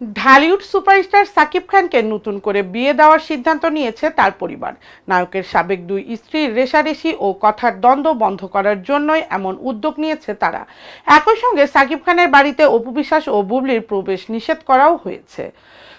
Dhallywood superstar Shakib খানকে নতুন করে বিয়ে দেওয়ার সিদ্ধান্ত নিয়েছে তার পরিবার। নায়কের সাবেক দুই স্ত্রীর রেশারেশি ও কথার দ্বন্দ্ব বন্ধ করার জন্যই এমন উদ্যোগ নিয়েছে তারা। একই সঙ্গে সাকিব খানের বাড়িতে অপু বিশ্বাস ও বুবলির প্রবেশ নিষেধ করাও হয়েছে।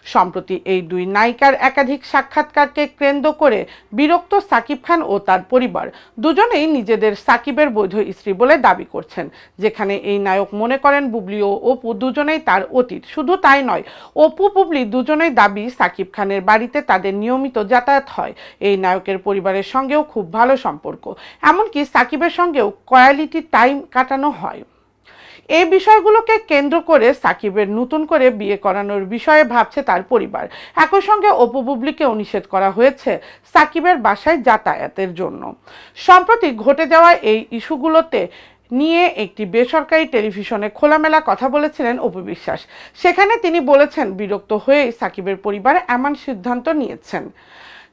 সম্প্রতি এই দুই নায়িকার একাধিক সাক্ষাৎকারকে কেন্দ্র করে বিরক্ত সাকিব খান ও তার পরিবার। দুজনেই নিজেদের সাকিবের বৈধ স্ত্রী বলে দাবি করছেন। যেখানে এই নায়ক মনে করেন বুবলি ও অপু দুজনেই তার অতীত। শুধু তাই নয়, অপু, বুবলি দুজনেই দাবি সাকিব খানের বাড়িতে তাদের নিয়মিত যাতায়াত হয়। এই নায়কের পরিবারের সঙ্গেও খুব ভালো সম্পর্ক। এমনকি সাকিবের সঙ্গেও কোয়ালিটি টাইম কাটানো হয়। এই বিষয়গুলোকে কেন্দ্র করে সাকিবের নতুন করে বিয়ে করানোর বিষয়ে ভাবছে তার পরিবার। একই সঙ্গে অপু বুবলিকেও নিষেধ করা হয়েছে সাকিবের বাসায় যাতায়াতের জন্য। সম্প্রতি ঘটে যাওয়া এই ইস্যুগুলোতে নিয়ে একটি বেসরকারি টেলিভিশনে খোলামেলা কথা বলেছিলেন অপু বিশ্বাস। সেখানে তিনি বলেছেন, বিরক্ত হয়ে সাকিবের পরিবার এমন সিদ্ধান্ত নিয়েছেন।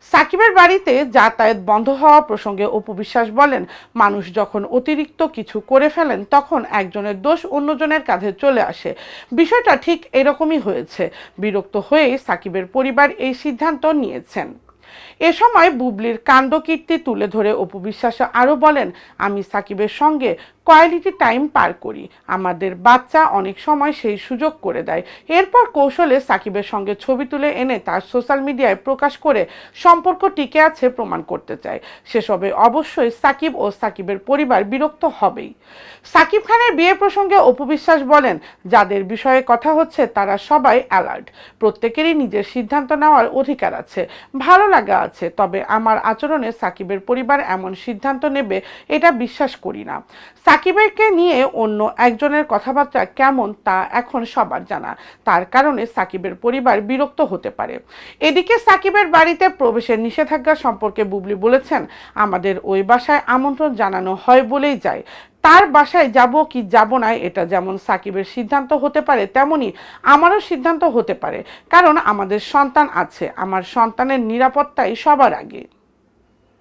সাকিবের বাড়িতে যাতায়াত বন্ধ হওয়া প্রসঙ্গে অপু বিশ্বাস বলেন, মানুষ যখন অতিরিক্ত কিছু করে ফেলেন, তখন একজনের দোষ অন্যজনের কাঁধে চলে আসে। বিষয়টা ঠিক এরকমই হয়েছে। বিরক্ত হয়েই সাকিবের পরিবার এই সিদ্ধান্ত নিয়েছেন। এ সময় বুবলির কাণ্ডকীর্তি তুলে ধরে অপু বিশ্বাস আরও বলেন, আমি সাকিবের সঙ্গে কোয়ালিটি টাইম পার করি। আমাদের বাচ্চা অনেক সময় সেই সুযোগ করে দেয়। এরপর কৌশলে সাকিবের সঙ্গে ছবি তুলে এনে তার সোশ্যাল মিডিয়ায় প্রকাশ করে সম্পর্ক টিকে আছে প্রমাণ করতে চায়। সেসবে অবশ্যই সাকিব ও সাকিবের পরিবার বিরক্ত হবেই। সাকিব খানের বিয়ে প্রসঙ্গে অপু বিশ্বাস বলেন, যাদের বিষয়ে কথা হচ্ছে তারা সবাই অ্যালার্ট প্রত্যেকেরই নিজের সিদ্ধান্ত নেওয়ার অধিকার আছে। ভালো লাগা আছে, তবে আমার আচরণে সাকিবের পরিবার এমন সিদ্ধান্ত নেবে এটা বিশ্বাস করি না। সাকিবেরকে নিয়ে অন্য একজনের কথাবার্তা কেমন তা এখন সবার জানা, তার কারণে সাকিবের পরিবার বিরক্ত হতে পারে। এদিকে সাকিবের বাড়িতে প্রবেশের নিষেধাজ্ঞা সম্পর্কে বুবলি বলেছেন, আমাদের ওই বাসায় আমন্ত্রণ জানানো হয় বলেই যায়। তার বাসায় যাব কি যাব না, এটা যেমন সাকিবের সিদ্ধান্ত হতে পারে, তেমনি আমারও সিদ্ধান্ত হতে পারে। কারণ আমাদের সন্তান আছে, আমার সন্তানের নিরাপত্তাই সবার আগে।